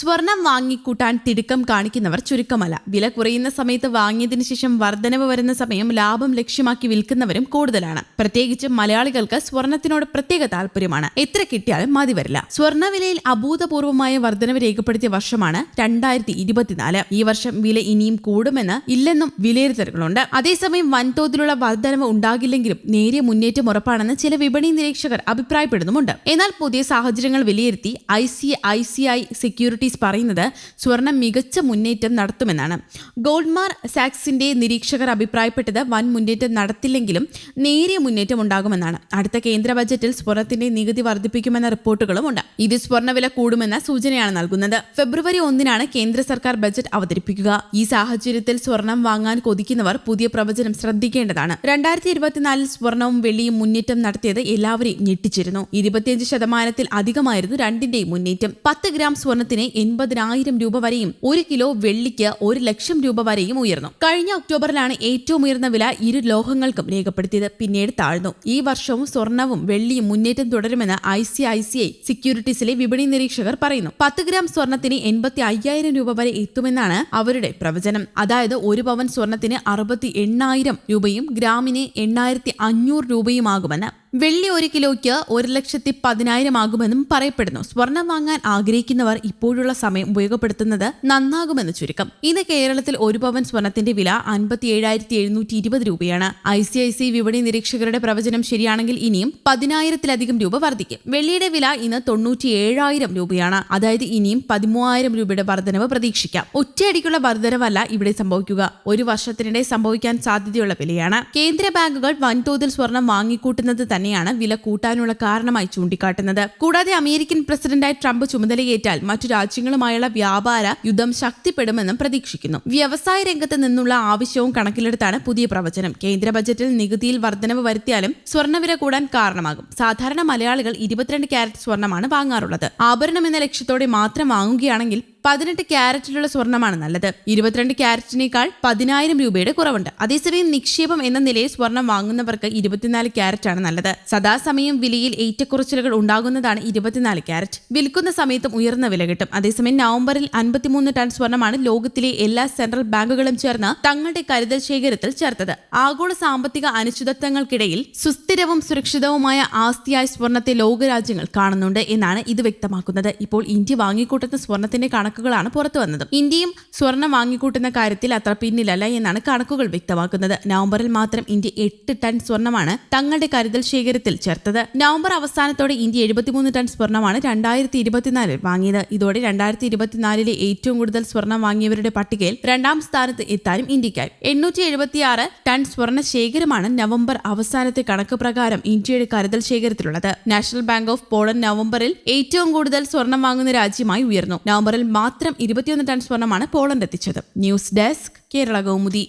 സ്വർണം വാങ്ങിക്കൂട്ടാൻ തിടുക്കം കാണിക്കുന്നവർ ചുരുക്കമല്ല. വില കുറയുന്ന സമയത്ത് വാങ്ങിയതിനു ശേഷം വർധനവ് വരുന്ന സമയം ലാഭം ലക്ഷ്യമാക്കി വിൽക്കുന്നവരും കൂടുതലാണ്. പ്രത്യേകിച്ച് മലയാളികൾക്ക് സ്വർണത്തിനോട് പ്രത്യേക താല്പര്യമാണ് എത്ര കിട്ടിയാലും മതി വരില്ല. സ്വർണവിലയിൽ അഭൂതപൂർവമായ വർധനവ് രേഖപ്പെടുത്തിയ വർഷമാണ് രണ്ടായിരത്തി ഇരുപത്തിനാല് ഈ വർഷം വില ഇനിയും കൂടുമെന്ന് ഇല്ലെന്നും വിലയിരുത്തലുകളുണ്ട്. അതേസമയം വൻതോതിലുള്ള വർധനവ് ഉണ്ടാകില്ലെങ്കിലും നേരിയ മുന്നേറ്റം ഉറപ്പാണെന്ന് ചില വിപണി നിരീക്ഷകർ അഭിപ്രായപ്പെടുന്നുമുണ്ട്. എന്നാൽ പുതിയ സാഹചര്യങ്ങൾ വിലയിരുത്തി I C I C I securities പറയുന്നത് സ്വർണം മികച്ച മുന്നേറ്റം നടത്തുമെന്നാണ്. ഗോൾഡ്മാർ സാക്സിന്റെ നിരീക്ഷകർ അഭിപ്രായപ്പെട്ടത് വൻ മുന്നേറ്റം നടത്തില്ലെങ്കിലും നേരിയ മുന്നേറ്റം ഉണ്ടാകുമെന്നാണ്. അടുത്ത കേന്ദ്ര ബജറ്റിൽ സ്വർണത്തിന്റെ നികുതി വർദ്ധിപ്പിക്കുമെന്ന റിപ്പോർട്ടുകളുമുണ്ട് ഇത് സ്വർണവില കൂടുമെന്ന സൂചനയാണ് നൽകുന്നത്. ഫെബ്രുവരി ഒന്നിനാണ് കേന്ദ്ര സർക്കാർ ബജറ്റ് അവതരിപ്പിക്കുക. ഈ സാഹചര്യത്തിൽ സ്വർണം വാങ്ങാൻ കൊതിക്കുന്നവർ പുതിയ പ്രവചനം ശ്രദ്ധിക്കേണ്ടതാണ്. രണ്ടായിരത്തി ഇരുപത്തിനാലിൽ സ്വർണവും വെള്ളിയും മുന്നേറ്റം നടത്തിയത് എല്ലാവരെയും ഞെട്ടിച്ചിരുന്നു. ഇരുപത്തിയഞ്ച് ശതമാനത്തിൽ അധികമായിരുന്നു രണ്ടിന്റെയും മുന്നേറ്റം. പത്ത് ഗ്രാം സ്വർണത്തിന് എൺപതിനായിരം രൂപ വരെയും ഒരു കിലോ വെള്ളിക്ക് ഒരു ലക്ഷം രൂപ വരെയും ഉയർന്നു. കഴിഞ്ഞ ഒക്ടോബറിലാണ് ഏറ്റവും ഉയർന്ന വില ഇരു ലോഹങ്ങൾക്കും രേഖപ്പെടുത്തിയത്. പിന്നീട് താഴ്ന്നു. ഈ വർഷവും സ്വർണവും വെള്ളിയും മുന്നേറ്റം തുടരുമെന്ന് I C I C I സെക്യൂരിറ്റീസിലെ വിപണി നിരീക്ഷകർ പറയുന്നു. പത്ത് ഗ്രാം സ്വർണത്തിന് എൺപത്തി അയ്യായിരം രൂപ വരെ എത്തുമെന്നാണ് അവരുടെ പ്രവചനം. അതായത് ഒരു പവൻ സ്വർണത്തിന് അറുപത്തി എണ്ണായിരം രൂപയും ഗ്രാമിന് എണ്ണായിരത്തി അഞ്ഞൂറ് രൂപയുമാകുമെന്ന് വെള്ളി ഒരു കിലോയ്ക്ക് ഒരു ലക്ഷത്തി പതിനായിരം ആകുമെന്നും പറയപ്പെടുന്നു. സ്വർണം വാങ്ങാൻ ആഗ്രഹിക്കുന്നവർ ഇപ്പോഴുള്ള സമയം ഉപയോഗപ്പെടുത്തുന്നത് നന്നാകുമെന്ന് ചുരുക്കം. ഇന്ന് കേരളത്തിൽ ഒരു പവൻ സ്വർണത്തിന്റെ വില അൻപത്തി ഏഴായിരത്തി എഴുന്നൂറ്റി ഇരുപത് രൂപയാണ്. ഐ സി ഐ സി വിപണി നിരീക്ഷകരുടെ പ്രവചനം ശരിയാണെങ്കിൽ ഇനിയും പതിനായിരത്തിലധികം രൂപ വർദ്ധിക്കും. വെള്ളിയുടെ വില ഇന്ന് തൊണ്ണൂറ്റി ഏഴായിരം രൂപയാണ്. അതായത് ഇനിയും പതിമൂവായിരം രൂപയുടെ വർധനവ് പ്രതീക്ഷിക്കാം. ഒറ്റയടിക്കുള്ള വർധനവല്ല ഇവിടെ സംഭവിക്കുക. ഒരു വർഷത്തിനിടെ സംഭവിക്കാൻ സാധ്യതയുള്ള വിലയാണ്. കേന്ദ്ര ബാങ്കുകൾ വൻതോതിൽ സ്വർണം വാങ്ങിക്കൂട്ടുന്നത് തന്നെയാണ് വില കൂട്ടാനുള്ള കാരണമായി ചൂണ്ടിക്കാട്ടുന്നത്. കൂടാതെ അമേരിക്കൻ പ്രസിഡന്റായി ട്രംപ് ചുമതലയേറ്റാൽ മറ്റു രാജ്യങ്ങളുമായുള്ള വ്യാപാര യുദ്ധം ശക്തിപ്പെടുമെന്നും പ്രതീക്ഷിക്കുന്നു. വ്യവസായ രംഗത്ത് നിന്നുള്ള ആവശ്യവും കണക്കിലെടുത്താണ് പുതിയ പ്രവചനം. കേന്ദ്ര ബജറ്റിൽ നികുതിയിൽ വർധനവ് വരുത്തിയാലും സ്വർണവില കൂടാൻ കാരണമാകും. സാധാരണ മലയാളികൾ ഇരുപത്തിരണ്ട് ക്യാരറ്റ് സ്വർണമാണ് വാങ്ങാറുള്ളത്. ആഭരണം എന്ന ലക്ഷ്യത്തോടെ മാത്രം വാങ്ങുകയാണെങ്കിൽ പതിനെട്ട് ക്യാരറ്റിലുള്ള സ്വർണമാണ് നല്ലത്. ഇരുപത്തിരണ്ട് ക്യാരറ്റിനേക്കാൾ പതിനായിരം രൂപയുടെ കുറവുണ്ട്. അതേസമയം നിക്ഷേപം എന്ന നിലയിൽ സ്വർണം വാങ്ങുന്നവർക്ക് ഇരുപത്തിനാല് ക്യാരറ്റ് ആണ് നല്ലത്. സദാസമയം വിലയിൽ ഏറ്റക്കുറച്ചിലുകൾ ഉണ്ടാകുന്നതാണ് ഇരുപത്തിനാല് ക്യാരറ്റ്. വിൽക്കുന്ന സമയത്തും ഉയർന്ന വില കിട്ടും. അതേസമയം നവംബറിൽ അൻപത്തിമൂന്ന് ടൺ സ്വർണമാണ് ലോകത്തിലെ എല്ലാ സെൻട്രൽ ബാങ്കുകളും ചേർന്ന് തങ്ങളുടെ കരുതൽ ശേഖരത്തിൽ ചേർത്തത്. ആഗോള സാമ്പത്തിക അനിശ്ചിതത്വങ്ങൾക്കിടയിൽ സുസ്ഥിരവും സുരക്ഷിതവുമായ ആസ്തിയായ സ്വർണത്തെ ലോകരാജ്യങ്ങൾ കാണുന്നുണ്ട് എന്നാണ് ഇത് വ്യക്തമാക്കുന്നത്. ഇപ്പോൾ ഇന്ത്യ വാങ്ങിക്കൂട്ടുന്ന സ്വർണത്തിന്റെ കണക്കുകളാണ് പുറത്തു വന്നത്. ഇന്ത്യയും സ്വർണം വാങ്ങിക്കൂട്ടുന്ന കാര്യത്തിൽ അത്ര പിന്നിലല്ല എന്നാണ് കണക്കുകൾ വ്യക്തമാക്കുന്നത്. നവംബറിൽ മാത്രം ഇന്ത്യ എട്ട് ടൺ സ്വർണമാണ് തങ്ങളുടെ കരുതൽ ശേഖരത്തിൽ ചേർത്തത്. നവംബർ അവസാനത്തോടെ ഇന്ത്യ എഴുപത്തിമൂന്ന് ടൺ സ്വർണമാണ് രണ്ടായിരത്തി ഇരുപത്തിനാലിൽ വാങ്ങിയത്. ഇതോടെ രണ്ടായിരത്തി ഇരുപത്തിനാലിലെ ഏറ്റവും കൂടുതൽ സ്വർണം വാങ്ങിയവരുടെ പട്ടികയിൽ രണ്ടാം സ്ഥാനത്ത് എത്താനും ഇന്ത്യക്കായി എണ്ണൂറ്റി എഴുപത്തിയാറ് ടൺ സ്വർണ ശേഖരമാണ് നവംബർ അവസാനത്തെ കണക്ക് പ്രകാരം ഇന്ത്യയുടെ കരുതൽ ശേഖരത്തിലുള്ളത്. നാഷണൽ ബാങ്ക് ഓഫ് പോളണ്ട് നവംബറിൽ ഏറ്റവും കൂടുതൽ സ്വർണം വാങ്ങുന്ന രാജ്യമായി ഉയർന്നു. നവംബറിൽ മാത്രം ഇരുപത്തിയൊന്ന് ടൺ സ്വർണമാണ് പോളണ്ട് എത്തിച്ചത്. News desk Kerala Kaumudi.